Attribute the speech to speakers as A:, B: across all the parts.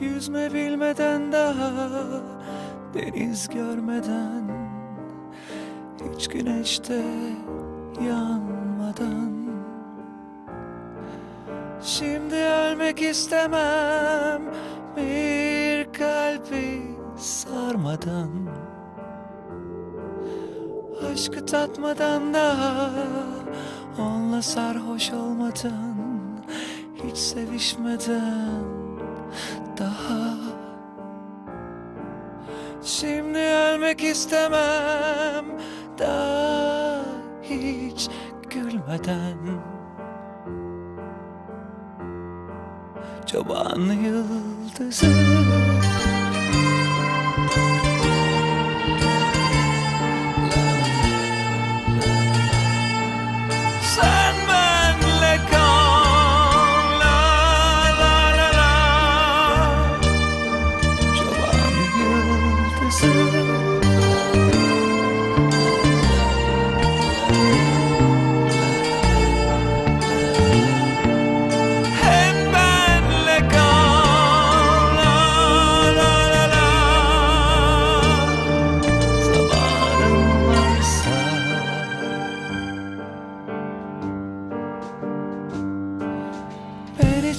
A: Yüzme bilmeden daha Deniz görmeden Hiç güneşte yanmadan. Şimdi ölmek istemem Bir kalbi sarmadan. Aşkı tatmadan daha Onunla sarhoş olmadan Hiç sevişmeden Şimdi ölmek istemem. Daha hiç gülmeden. Çoban yıldızı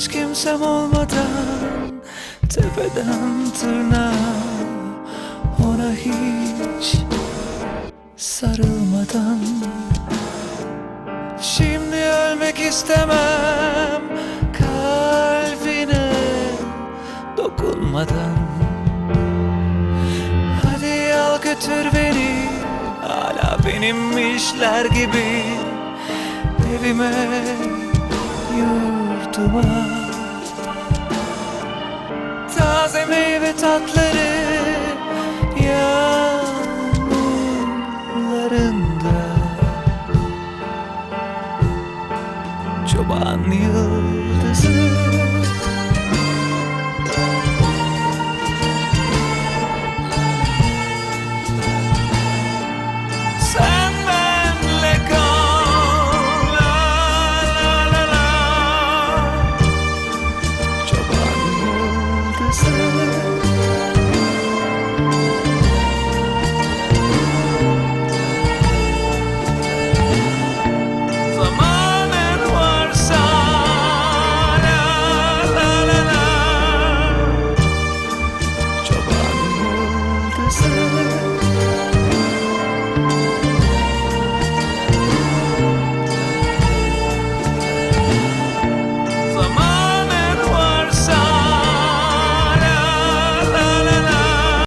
A: hiç kimsem olmadan Tepeden tırnağa Ona hiç sarılmadan. Şimdi ölmek istemem Kalbine dokunmadan. Hadi al götür beni Hala benimmişler gibi. Evime yurduma Taze meyve tatları Yağmurlarında Çoban yıldızı